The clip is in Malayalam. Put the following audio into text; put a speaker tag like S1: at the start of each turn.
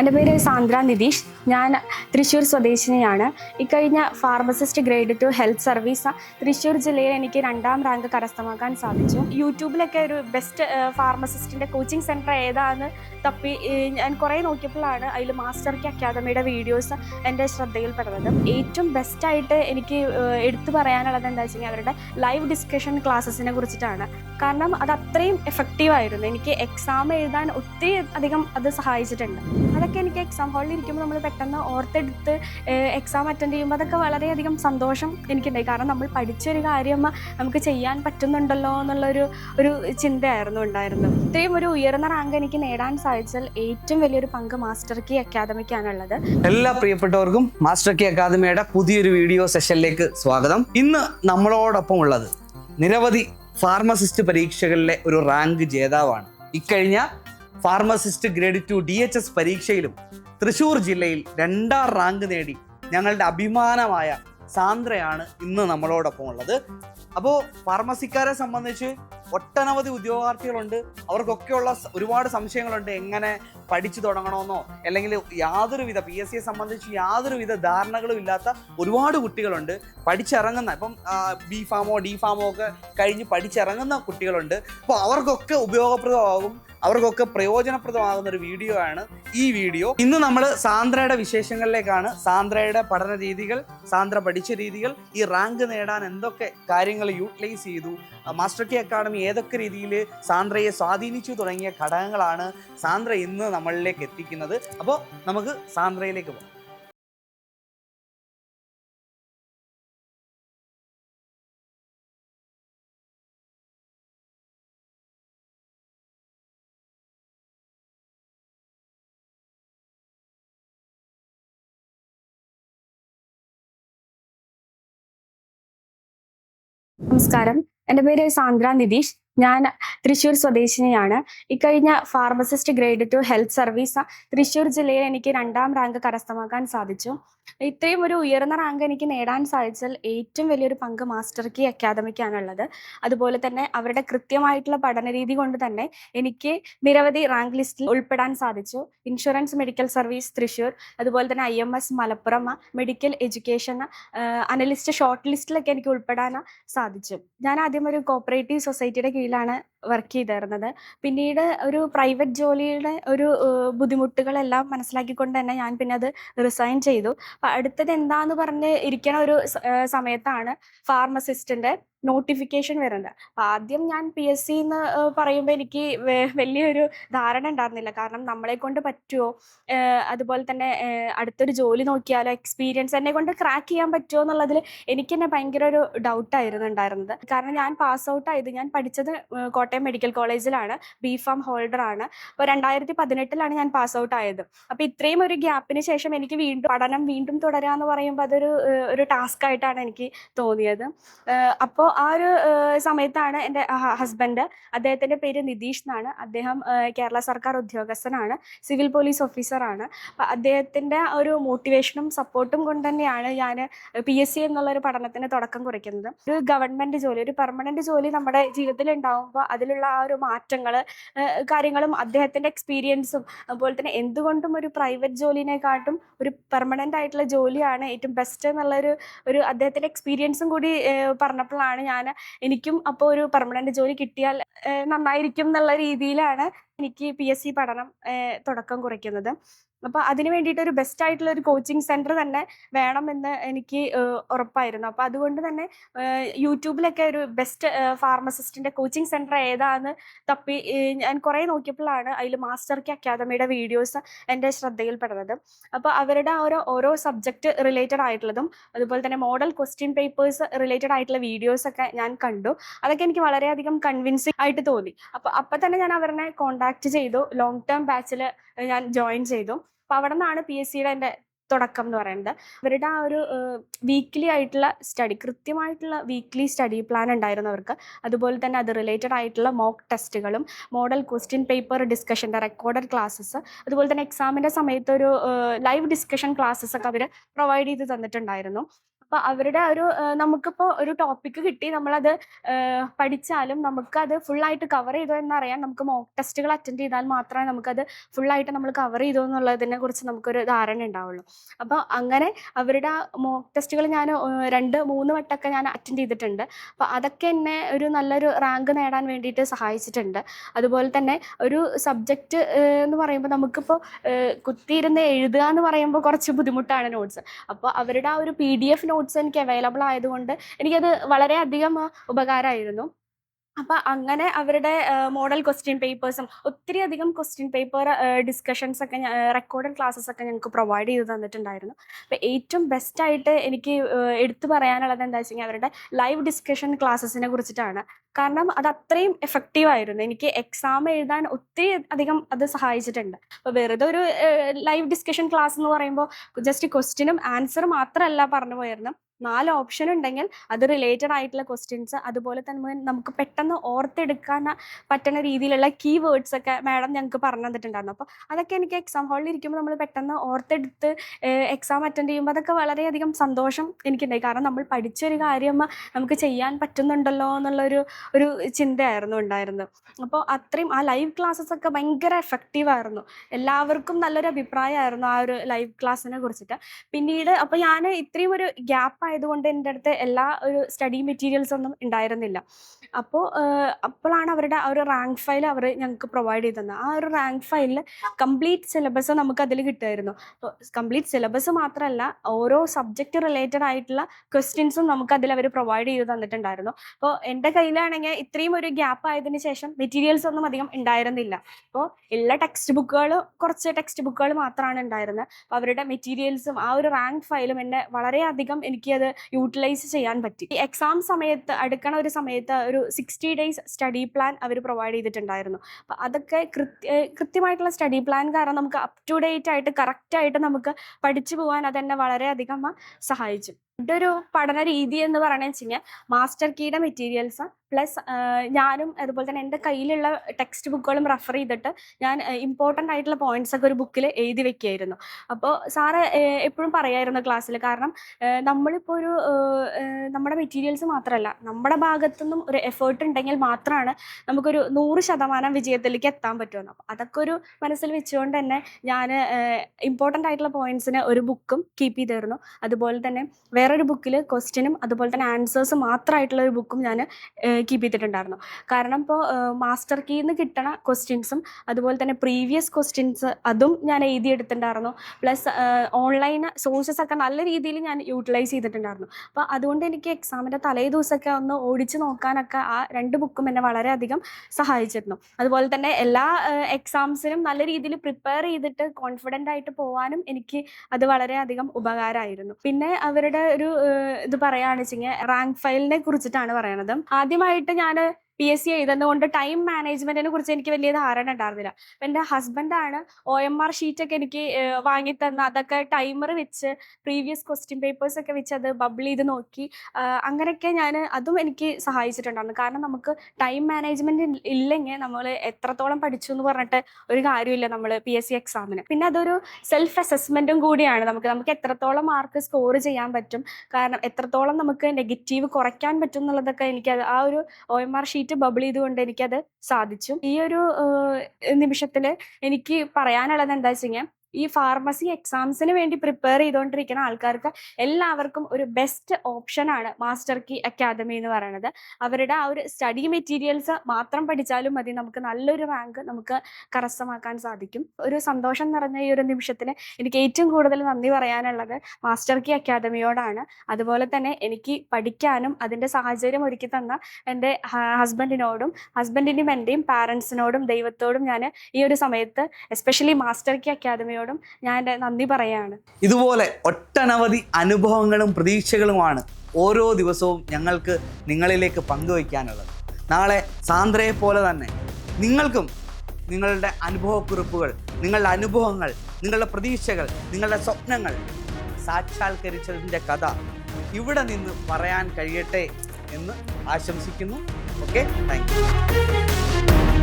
S1: എന്റെ പേര് സാന്ദ്ര നിതീഷ്. ഞാൻ തൃശ്ശൂർ സ്വദേശിനിയാണ്. ഇക്കഴിഞ്ഞ pharmacist grade two health service Thrissur ജില്ലയിൽ എനിക്ക് രണ്ടാം റാങ്ക് കരസ്ഥമാക്കാൻ സാധിച്ചു. യൂട്യൂബിലൊക്കെ ഒരു ബെസ്റ്റ് ഫാർമസിസ്റ്റിന്റെ കോച്ചിങ് സെന്റർ ഏതാണെന്ന് തപ്പി ഞാൻ കുറേ നോക്കിയപ്പോഴാണ് അതിൽ മാസ്റ്റർ കെ അക്കാദമിയുടെ വീഡിയോസ് എന്റെ ശ്രദ്ധയിൽപ്പെടുന്നത്. ഏറ്റവും ബെസ്റ്റായിട്ട് എനിക്ക് എടുത്തു പറയാനുള്ളത് എന്താ വെച്ചാൽ അവരുടെ ലൈവ് ഡിസ്കഷൻ ക്ലാസ്സസിനെ കുറിച്ചിട്ടാണ്. കാരണം അത് അത്രയും എഫക്റ്റീവ് ആയിരുന്നു. എനിക്ക് എക്സാം എഴുതാൻ ഒത്തിരി അധികം അത് സഹായിച്ചിട്ടുണ്ട്. അതൊക്കെ എനിക്ക് എക്സാം ഹാളിൽ ഇരിക്കുമ്പോൾ നമ്മൾ പെട്ടെന്ന് ഓർത്തെടുത്ത് എക്സാം അറ്റൻഡ് ചെയ്യുമ്പോൾ അതൊക്കെ വളരെയധികം സന്തോഷം എനിക്കുണ്ടായി. കാരണം നമ്മൾ പഠിച്ചൊരു കാര്യം നമുക്ക് ചെയ്യാൻ പറ്റുന്നുണ്ടല്ലോ എന്നുള്ളൊരു ഒരു ചിന്തയായിരുന്നു ഉണ്ടായിരുന്നത്. ഇത്രയും ഒരു ഉയർന്ന റാങ്ക് എനിക്ക് നേടാൻ സാധിച്ചാൽ ഏറ്റവും വലിയൊരു പങ്ക് മാസ്റ്റർ കി അക്കാദമിക്കാണുള്ളത്
S2: എല്ലാ പ്രിയപ്പെട്ടവർക്കും മാസ്റ്റർ കി അക്കാദമിയുടെ പുതിയൊരു വീഡിയോ സെഷനിലേക്ക് സ്വാഗതം. ഇന്ന് നമ്മളോടൊപ്പം ഉള്ളത് നിരവധി ഫാർമസിസ്റ്റ് പരീക്ഷകളിലെ ഒരു റാങ്ക് ജേതാവാണ്. ഇക്കഴിഞ്ഞ pharmacist grade two D H S പരീക്ഷയിലും Thrissur ജില്ലയിൽ രണ്ടാം റാങ്ക് നേടി ഞങ്ങളുടെ അഭിമാനമായ സാന്ദ്രയാണ് ഇന്ന് നമ്മളോടൊപ്പം ഉള്ളത് അപ്പോൾ ഫാർമസിക്കാരെ സംബന്ധിച്ച് ഒട്ടനവധി ഉദ്യോഗാർത്ഥികളുണ്ട്. അവർക്കൊക്കെയുള്ള ഒരുപാട് സംശയങ്ങളുണ്ട്. എങ്ങനെ പഠിച്ചു തുടങ്ങണമെന്നോ അല്ലെങ്കിൽ യാതൊരുവിധ പി എസ് സിയെ സംബന്ധിച്ച് യാതൊരുവിധ ധാരണകളും ഇല്ലാത്ത ഒരുപാട് കുട്ടികളുണ്ട്. പഠിച്ചിറങ്ങുന്ന ഇപ്പം ബി ഫാമോ ഡി ഫാമോ ഒക്കെ കഴിഞ്ഞ് പഠിച്ചിറങ്ങുന്ന കുട്ടികളുണ്ട്. അപ്പോൾ അവർക്കൊക്കെ ഉപയോഗപ്രദമാകും അവർക്കൊക്കെ പ്രയോജനപ്രദമാകുന്ന ഒരു വീഡിയോ ആണ് ഈ വീഡിയോ ഇന്ന് നമ്മൾ സാന്ദ്രയുടെ വിശേഷങ്ങളിലേക്കാണ്. സാന്ദ്രയുടെ പഠന രീതികൾ സാന്ദ്ര പഠിച്ച രീതികൾ ഈ റാങ്ക് നേടാൻ എന്തൊക്കെ കാര്യങ്ങൾ യൂട്ടിലൈസ് ചെയ്തു. മാസ്റ്റർ കെ അക്കാഡമി ഏതൊക്കെ രീതിയിൽ സാന്ദ്രയെ സ്വാധീനിച്ചു തുടങ്ങിയ ഘടകങ്ങളാണ് സാന്ദ്ര ഇന്ന് നമ്മളിലേക്ക് എത്തിക്കുന്നത്. അപ്പോൾ നമുക്ക് സാന്ദ്രയിലേക്ക് പോകാം.
S1: നമസ്കാരം. എന്റെ പേര് സാന്ദ്ര നിതീഷ്. ഞാൻ തൃശ്ശൂർ സ്വദേശിനിയാണ്. ഇക്കഴിഞ്ഞ pharmacist grade two health service Thrissur ജില്ലയിൽ എനിക്ക് രണ്ടാം റാങ്ക് കരസ്ഥമാക്കാൻ സാധിച്ചു. ഇത്രയും ഒരു ഉയർന്ന റാങ്ക് എനിക്ക് നേടാൻ സാധിച്ചാൽ ഏറ്റവും വലിയൊരു പങ്ക് മാസ്റ്റർ കീ അക്കാദമിക്കാണുള്ളത് അതുപോലെ തന്നെ അവരുടെ കൃത്യമായിട്ടുള്ള പഠന രീതി കൊണ്ട് തന്നെ എനിക്ക് നിരവധി റാങ്ക് ലിസ്റ്റിൽ ഉൾപ്പെടാൻ സാധിച്ചു. Insurance medical service Thrissur. അതുപോലെ തന്നെ I M S Malappuram medical education analyst short ലിസ്റ്റിലൊക്കെ എനിക്ക് ഉൾപ്പെടാൻ സാധിച്ചു. ഞാൻ ആദ്യം ഒരു കോപ്പറേറ്റീവ് സൊസൈറ്റിയുടെ കീഴിലാണ് വർക്ക് ചെയ്തിരുന്നത്. പിന്നീട് ഒരു പ്രൈവറ്റ് ജോലിയുടെ ഒരു ബുദ്ധിമുട്ടുകളെല്ലാം മനസ്സിലാക്കിക്കൊണ്ട് തന്നെ ഞാൻ പിന്നെ അത് റിസൈൻ ചെയ്തു. അപ്പം അടുത്തത് എന്താന്ന് പറഞ്ഞ് ഇരിക്കണ ഒരു സമയത്താണ് ഫാർമസിസ്റ്റിന്റെ നോട്ടിഫിക്കേഷൻ വരുന്നത്. അപ്പം ആദ്യം ഞാൻ പി എസ് സി എന്ന് പറയുമ്പോൾ എനിക്ക് വലിയൊരു ധാരണ ഉണ്ടായിരുന്നില്ല. കാരണം നമ്മളെ കൊണ്ട് പറ്റുമോ അതുപോലെ തന്നെ അടുത്തൊരു ജോലി നോക്കിയാലോ? എക്സ്പീരിയൻസ് എന്നെ കൊണ്ട് ക്രാക്ക് ചെയ്യാൻ പറ്റുമോ എന്നുള്ളതിൽ എനിക്ക് തന്നെ ഭയങ്കര ഒരു ഡൗട്ടായിരുന്നു ഉണ്ടായിരുന്നത്. കാരണം ഞാൻ പാസ് ഔട്ട് ആയത് ഞാൻ പഠിച്ചത് കോട്ടയം മെഡിക്കൽ കോളേജിലാണ് ബി ഫാം ഹോൾഡർ ആണ്. അപ്പോൾ രണ്ടായിരത്തി പതിനെട്ടിലാണ് ഞാൻ പാസ് ഔട്ട് ആയത്. അപ്പോൾ ഇത്രയും ഒരു ഗ്യാപ്പിന് ശേഷം എനിക്ക് വീണ്ടും പഠനം വീണ്ടും തുടരുക എന്ന് പറയുമ്പോൾ അതൊരു ഒരു ടാസ്ക് ആയിട്ടാണ് എനിക്ക് തോന്നിയത്. അപ്പോൾ ആ ഒരു സമയത്താണ് എന്റെ ഹസ്ബൻഡ് അദ്ദേഹത്തിന്റെ പേര് നിതീഷ് എന്നാണ്. അദ്ദേഹം കേരള സർക്കാർ ഉദ്യോഗസ്ഥനാണ്. സിവിൽ പോലീസ് ഓഫീസറാണ് അപ്പം അദ്ദേഹത്തിന്റെ ഒരു മോട്ടിവേഷനും സപ്പോർട്ടും കൊണ്ട് തന്നെയാണ് ഞാൻ പി എസ് സി എന്നുള്ളൊരു പഠനത്തിന് തുടക്കം കുറിക്കുന്നത്. ഒരു ഗവൺമെന്റ് ജോലി ഒരു പെർമനന്റ് ജോലി നമ്മുടെ ജീവിതത്തിൽ ഉണ്ടാവുമ്പോൾ അതിലുള്ള ആ ഒരു മാറ്റങ്ങൾ കാര്യങ്ങളും അദ്ദേഹത്തിന്റെ എക്സ്പീരിയൻസും അതുപോലെ തന്നെ എന്തുകൊണ്ടും ഒരു പ്രൈവറ്റ് ജോലിനെക്കാട്ടും ഒരു പെർമനന്റ് ആയിട്ടുള്ള ജോലിയാണ് ഏറ്റവും ബെസ്റ്റ് എന്നുള്ളൊരു ഒരു അദ്ദേഹത്തിന്റെ എക്സ്പീരിയൻസും കൂടി പറഞ്ഞപ്പോഴാണ് ഞാൻ എനിക്കും അപ്പോൾ ഒരു പെർമനന്റ് ജോലി കിട്ടിയാൽ നന്നായിരിക്കും എന്നുള്ള രീതിയിലാണ് എനിക്ക് പി എസ് സി പഠനം തുടക്കം കുറിക്കുന്നത്. അപ്പോൾ അതിനു വേണ്ടിയിട്ട് ഒരു ബെസ്റ്റ് ആയിട്ടുള്ള ഒരു കോച്ചിങ് സെന്റർ തന്നെ വേണമെന്ന് എനിക്ക് ഉറപ്പായിരുന്നു. അപ്പോൾ അതുകൊണ്ട് തന്നെ യൂട്യൂബിലൊക്കെ ഒരു ബെസ്റ്റ് ഫാർമസിസ്റ്റിന്റെ കോച്ചിങ് സെന്റർ ഏതാന്ന് തപ്പി ഞാൻ കുറേ നോക്കിയപ്പോഴാണ് അതിൽ മാസ്റ്റർ കെ അക്കാദമിയുടെ വീഡിയോസ് എന്റെ ശ്രദ്ധയിൽപ്പെടുന്നത്. അപ്പോൾ അവരുടെ ഓരോ ഓരോ സബ്ജക്റ്റ് റിലേറ്റഡ് ആയിട്ടുള്ളതും അതുപോലെ തന്നെ മോഡൽ ക്വസ്റ്റ്യൻ പേപ്പേഴ്സ് റിലേറ്റഡ് ആയിട്ടുള്ള വീഡിയോസ് ഒക്കെ ഞാൻ കണ്ടു. അതൊക്കെ എനിക്ക് വളരെയധികം കൺവിൻസിങ് ആയിട്ട് തോന്നി. അപ്പോൾ അപ്പം തന്നെ ഞാൻ അവരെ കോൺടാക്ട് ചെയ്തു. ലോങ് ടേം ബാച്ചിൽ ഞാൻ ജോയിൻ ചെയ്തു. അപ്പോൾ അവിടെ നിന്നാണ് പി എസ് സിയുടെ എന്റെ തുടക്കം എന്ന് പറയുന്നത്. അവരുടെ ആ ഒരു വീക്ക്ലി ആയിട്ടുള്ള സ്റ്റഡി കൃത്യമായിട്ടുള്ള വീക്ക്ലി സ്റ്റഡി പ്ലാൻ ഉണ്ടായിരുന്നു അവർക്ക്. അതുപോലെ തന്നെ അത് റിലേറ്റഡ് ആയിട്ടുള്ള മോക്ക് ടെസ്റ്റുകളും മോഡൽ ക്വസ്റ്റ്യൻ പേപ്പർ ഡിസ്കഷന്റെ റെക്കോർഡഡ് ക്ലാസ്സസ് അതുപോലെ തന്നെ എക്സാമിന്റെ സമയത്ത് ഒരു ലൈവ് ഡിസ്കഷൻ ക്ലാസ്സസ് ഒക്കെ അവർ പ്രൊവൈഡ് ചെയ്ത് തന്നിട്ടുണ്ടായിരുന്നു. അപ്പൊ അവരുടെ ഒരു നമുക്കിപ്പോ ഒരു ടോപ്പിക് കിട്ടി. നമ്മളത് പഠിച്ചാലും പഠിച്ചാലും അത് ഫുൾ ആയിട്ട് കവർ ചെയ്തോ എന്നറിയാൻ നമുക്ക് മോക്ക് ടെസ്റ്റുകൾ അറ്റൻഡ് ചെയ്താൽ മാത്രമേ നമുക്കത് ഫുൾ ആയിട്ട് നമ്മൾ കവർ ചെയ്തോ എന്നുള്ളതിനെ കുറിച്ച് നമുക്കൊരു ധാരണ ഉണ്ടാവുള്ളൂ. അപ്പോൾ അങ്ങനെ അവരുടെ മോക്ക് ടെസ്റ്റുകൾ ഞാൻ രണ്ട് മൂന്ന് വട്ടമൊക്കെ ഞാൻ അറ്റൻഡ് ചെയ്തിട്ടുണ്ട്. അപ്പോൾ അതൊക്കെ എന്നെ ഒരു നല്ലൊരു റാങ്ക് നേടാൻ വേണ്ടിയിട്ട് സഹായിച്ചിട്ടുണ്ട്. അതുപോലെ തന്നെ ഒരു സബ്ജക്റ്റ് എന്ന് പറയുമ്പോൾ നമുക്കിപ്പോൾ കുത്തിയിരുന്ന് എഴുതുക എന്ന് പറയുമ്പോൾ കുറച്ച് ബുദ്ധിമുട്ടാണ് നോട്ട്സ് അപ്പോൾ അവരുടെ ആ ഒരു പി ഡി എഫ് നോട്ട്സ് എനിക്ക് അവൈലബിൾ ആയതുകൊണ്ട് എനിക്കത് വളരെയധികം ഉപകാരമായിരുന്നു. അപ്പോൾ അങ്ങനെ അവരുടെ മോഡൽ ക്വസ്റ്റ്യൻ പേപ്പേഴ്സും ഒത്തിരി അധികം ക്വസ്റ്റ്യൻ പേപ്പർ ഡിസ്കഷൻസ് ഒക്കെ റെക്കോർഡഡ് ക്ലാസ്സസ് ഒക്കെ ഞങ്ങൾക്ക് പ്രൊവൈഡ് ചെയ്ത് തന്നിട്ടുണ്ടായിരുന്നു. അപ്പോൾ ഏറ്റവും ബെസ്റ്റ് ആയിട്ട് എനിക്ക് എടുത്തു പറയാനുള്ളത് എന്താ വെച്ച് അവരുടെ ലൈവ് ഡിസ്കഷൻ ക്ലാസ്സസിനെ കുറിച്ചിട്ടാണ്. കാരണം അത് അത്രയും എഫക്റ്റീവ് ആയിരുന്നു. എനിക്ക് എക്സാം എഴുതാൻ ഒത്തിരി അധികം അത് സഹായിച്ചിട്ടുണ്ട്. അപ്പോൾ വെറുതെ ഒരു ലൈവ് ഡിസ്കഷൻ ക്ലാസ് എന്ന് പറയുമ്പോൾ ജസ്റ്റ് ക്വസ്റ്റ്യനും ആൻസർ മാത്രമല്ല പറഞ്ഞു പോയിരുന്നു. നാല് ഓപ്ഷൻ ഉണ്ടെങ്കിൽ അത് റിലേറ്റഡ് ആയിട്ടുള്ള ക്വസ്റ്റ്യൻസ് അതുപോലെ തന്നെ നമുക്ക് പെട്ടെന്ന് ഓർത്തെടുക്കാൻ പറ്റുന്ന രീതിയിലുള്ള കീ വേർഡ്സ് ഒക്കെ മാഡം ഞങ്ങൾക്ക് പറഞ്ഞു തന്നിട്ടുണ്ടായിരുന്നു. അപ്പോൾ അതൊക്കെ എനിക്ക് എക്സാം ഹാളിൽ ഇരിക്കുമ്പോൾ നമ്മൾ പെട്ടെന്ന് ഓർത്തെടുത്ത് എക്സാം അറ്റൻഡ് ചെയ്യുമ്പോൾ അതൊക്കെ വളരെയധികം സന്തോഷം എനിക്കുണ്ടായി. കാരണം നമ്മൾ പഠിച്ചൊരു കാര്യം നമുക്ക് ചെയ്യാൻ പറ്റുന്നുണ്ടല്ലോ എന്നുള്ളൊരു ഒരു ചിന്തയായിരുന്നു ഉണ്ടായിരുന്നത്. അപ്പോൾ അത്രയും ആ ലൈവ് ക്ലാസ്സസ് ഒക്കെ ഭയങ്കര എഫക്റ്റീവ് ആയിരുന്നു. എല്ലാവർക്കും നല്ലൊരു അഭിപ്രായമായിരുന്നു ആ ഒരു ലൈവ് ക്ലാസ്സിനെ കുറിച്ചിട്ട്. പിന്നീട് അപ്പോൾ ഞാൻ ഇത്രയും ഒരു ഗ്യാപ്പ് ആയതുകൊണ്ട് എന്റെ അടുത്ത് എല്ലാ ഒരു സ്റ്റഡി മെറ്റീരിയൽസ് ഒന്നും ഉണ്ടായിരുന്നില്ല. അപ്പോൾ അപ്പോഴാണ് അവരുടെ ആ ഒരു റാങ്ക് ഫയൽ അവർ ഞങ്ങൾക്ക് പ്രൊവൈഡ് ചെയ്ത് തന്നത്. ആ ഒരു റാങ്ക് ഫയലിൽ കംപ്ലീറ്റ് സിലബസ് നമുക്ക് അതിൽ കിട്ടുമായിരുന്നു കംപ്ലീറ്റ് സിലബസ് മാത്രമല്ല ഓരോ സബ്ജക്റ്റ് റിലേറ്റഡ് ആയിട്ടുള്ള ക്വസ്റ്റ്യൻസും നമുക്ക് അതിൽ അവർ പ്രൊവൈഡ് ചെയ്ത് തന്നിട്ടുണ്ടായിരുന്നു. അപ്പോൾ എന്റെ കയ്യിലാണെങ്കിൽ ഇത്രയും ഒരു ഗ്യാപ്പ് ആയതിനു ശേഷം മെറ്റീരിയൽസ് ഒന്നും അധികം ഉണ്ടായിരുന്നില്ല. അപ്പോൾ എല്ലാ ടെക്സ്റ്റ് ബുക്കുകളും കുറച്ച് ടെക്സ്റ്റ് ബുക്കുകൾ മാത്രമാണ് ഉണ്ടായിരുന്നത്. അപ്പോൾ അവരുടെ മെറ്റീരിയൽസും ആ ഒരു റാങ്ക് ഫയലും എന്നെ വളരെയധികം എനിക്കത് യൂട്ടിലൈസ് ചെയ്യാൻ പറ്റി. ഈ എക്സാം സമയത്ത് അടുക്കണ ഒരു സമയത്ത് ഒരു സിക്സ്റ്റി ഡേയ്സ് സ്റ്റഡി പ്ലാൻ അവർ പ്രൊവൈഡ് ചെയ്തിട്ടുണ്ടായിരുന്നു. അപ്പം അതൊക്കെ കൃത്യ കൃത്യമായിട്ടുള്ള സ്റ്റഡി പ്ലാൻ കാരണം നമുക്ക് അപ് ടു ഡേറ്റ് ആയിട്ട് കറക്റ്റ് ആയിട്ട് നമുക്ക് പഠിച്ചു പോകാൻ അതെന്നെ വളരെയധികം സഹായിച്ചു. എന്റെ ഒരു പഠന രീതി എന്ന് പറയുന്നത് വെച്ച് കഴിഞ്ഞാൽ മാസ്റ്റർ കീയുടെ മെറ്റീരിയൽസ് പ്ലസ് ഞാനും അതുപോലെ തന്നെ എന്റെ കയ്യിലുള്ള ടെക്സ്റ്റ് ബുക്കുകളും റെഫർ ചെയ്തിട്ട് ഞാൻ ഇമ്പോർട്ടന്റ് ആയിട്ടുള്ള പോയിന്റ്സ് ഒക്കെ ഒരു ബുക്കിൽ എഴുതി വെക്കുകയായിരുന്നു അപ്പോൾ സാറ് എപ്പോഴും പറയായിരുന്നു ക്ലാസ്സിൽ കാരണം നമ്മളിപ്പോൾ ഒരു നമ്മുടെ മെറ്റീരിയൽസ് മാത്രമല്ല നമ്മുടെ ഭാഗത്തു നിന്നും ഒരു എഫേർട്ട് ഉണ്ടെങ്കിൽ മാത്രമാണ് നമുക്കൊരു നൂറ് ശതമാനം വിജയത്തിലേക്ക് എത്താൻ പറ്റുമെന്ന് അപ്പോൾ അതൊക്കെ ഒരു മനസ്സിൽ വെച്ചുകൊണ്ട് തന്നെ ഞാൻ ഇമ്പോർട്ടന്റ് ആയിട്ടുള്ള പോയിന്റ്സിന് ഒരു ബുക്കും കീപ്പ് ചെയ്തിരുന്നു. അതുപോലെ തന്നെ വേറൊരു ബുക്കിൽ ക്വസ്റ്റ്യനും അതുപോലെ തന്നെ ആൻസേഴ്സ് മാത്രമായിട്ടുള്ള ഒരു ബുക്കും ഞാൻ കീപ്പ് ചെയ്തിട്ടുണ്ടായിരുന്നു. കാരണം ഇപ്പോൾ മാസ്റ്റർ കീയിൽ നിന്ന് കിട്ടണ ക്വസ്റ്റ്യൻസും അതുപോലെ തന്നെ പ്രീവിയസ് ക്വസ്റ്റ്യൻസ് അതും ഞാൻ എഴുതിയെടുത്തിട്ടുണ്ടായിരുന്നു. പ്ലസ് ഓൺലൈൻ സോഴ്സസ് ഒക്കെ നല്ല രീതിയിൽ ഞാൻ യൂട്ടിലൈസ് ചെയ്തിട്ടുണ്ടായിരുന്നു. അപ്പോൾ അതുകൊണ്ട് എനിക്ക് എക്സാമിന്റെ തലേ ദിവസമൊക്കെ ഒന്ന് ഓടിച്ച് നോക്കാനൊക്കെ ആ രണ്ട് ബുക്കും എന്നെ വളരെയധികം സഹായിച്ചിരുന്നു. അതുപോലെ തന്നെ എല്ലാ എക്സാംസിനും നല്ല രീതിയിൽ പ്രിപ്പയർ ചെയ്തിട്ട് കോൺഫിഡന്റ് ആയിട്ട് പോകാനും എനിക്ക് അത് വളരെയധികം ഉപകാരമായിരുന്നു. പിന്നെ അവരുടെ ഒരു ഇത് പറയുകയാണെന്ന് വെച്ചാൽ റാങ്ക് ഫയലിനെ കുറിച്ചിട്ടാണ് പറയണത്. ആദ്യമായിട്ട് ഞാൻ പി എസ് സി എഴുതുന്നതുകൊണ്ട് ടൈം മാനേജ്മെന്റിനെ കുറിച്ച് എനിക്ക് വലിയ ധാരണ ഉണ്ടായിരുന്നില്ല. അപ്പം എന്റെ ഹസ്ബൻഡാണ് ഒ എം ആർ ഷീറ്റൊക്കെ എനിക്ക് വാങ്ങി തന്ന. അതൊക്കെ ടൈമർ വെച്ച് പ്രീവിയസ് ക്വസ്റ്റ്യൻ പേപ്പേഴ്സ് ഒക്കെ വെച്ച് അത് ബബിൾ ചെയ്ത് നോക്കി. അങ്ങനെയൊക്കെ ഞാൻ അതും എനിക്ക് സഹായിച്ചിട്ടുണ്ടായിരുന്നു. കാരണം നമുക്ക് ടൈം മാനേജ്മെന്റ് ഇല്ലെങ്കിൽ നമ്മൾ എത്രത്തോളം പഠിച്ചു എന്ന് പറഞ്ഞിട്ട് ഒരു കാര്യമില്ല നമ്മൾ പി എസ് സി എക്സാമിന് പിന്നെ അതൊരു സെൽഫ് അസസ്മെന്റും കൂടിയാണ്. നമുക്ക് നമുക്ക് എത്രത്തോളം മാർക്ക് സ്കോർ ചെയ്യാൻ പറ്റും. കാരണം എത്രത്തോളം നമുക്ക് നെഗറ്റീവ് കുറയ്ക്കാൻ പറ്റും എന്നുള്ളതൊക്കെ എനിക്ക് ആ ഒരു O M R sheet bubble ചെയ്തുകൊണ്ട് എനിക്കത് സാധിച്ചു. ഈ ഒരു നിമിഷത്തിൽ എനിക്ക് പറയാനുള്ളത് എന്താ വെച്ച് കഴിഞ്ഞാൽ ഈ ഫാർമസി എക്സാംസിന് വേണ്ടി പ്രിപ്പയർ ചെയ്തുകൊണ്ടിരിക്കുന്ന ആൾക്കാർക്ക് എല്ലാവർക്കും ഒരു ബെസ്റ്റ് ഓപ്ഷനാണ് മാസ്റ്റർ കീ അക്കാദമി എന്ന് പറയുന്നത്. അവരുടെ ആ ഒരു സ്റ്റഡി മെറ്റീരിയൽസ് മാത്രം പഠിച്ചാലും മതി. നമുക്ക് നല്ലൊരു റാങ്ക് നമുക്ക് കരസ്ഥമാക്കാൻ സാധിക്കും. ഒരു സന്തോഷം നിറഞ്ഞ ഈ ഒരു നിമിഷത്തിന് എനിക്ക് ഏറ്റവും കൂടുതൽ നന്ദി പറയാനുള്ളത് മാസ്റ്റർ കീ അക്കാദമിയോടാണ് അതുപോലെ തന്നെ എനിക്ക് പഠിക്കാനും അതിന്റെ സാഹചര്യം ഒരുക്കി തന്ന എന്റെ ഹസ്ബൻഡിനോടും ഹസ്ബൻഡിന്റെയും എന്റെയും പാരൻസിനോടും ദൈവത്തോടും ഞാൻ ഈ ഒരു സമയത്ത് എസ്പെഷ്യലി മാസ്റ്റർ കീ അക്കാദമിയോടും ഞാൻ എന്റെ നന്ദി പറയാണ്.
S2: ഇതുപോലെ ഒട്ടനവധി അനുഭവങ്ങളും പ്രതീക്ഷകളുമാണ് ഓരോ ദിവസവും ഞങ്ങൾക്ക് നിങ്ങളിലേക്ക് പങ്കുവയ്ക്കാനുള്ളത്. നാളെ സാന്ദ്രയെ പോലെ തന്നെ നിങ്ങൾക്കും നിങ്ങളുടെ അനുഭവക്കുറിപ്പുകൾ നിങ്ങളുടെ അനുഭവങ്ങൾ നിങ്ങളുടെ പ്രതീക്ഷകൾ നിങ്ങളുടെ സ്വപ്നങ്ങൾ സാക്ഷാത്കരിച്ചതിന്റെ കഥ ഇവിടെ നിന്ന് പറയാൻ കഴിയട്ടെ എന്ന് ആശംസിക്കുന്നു. Okay thank you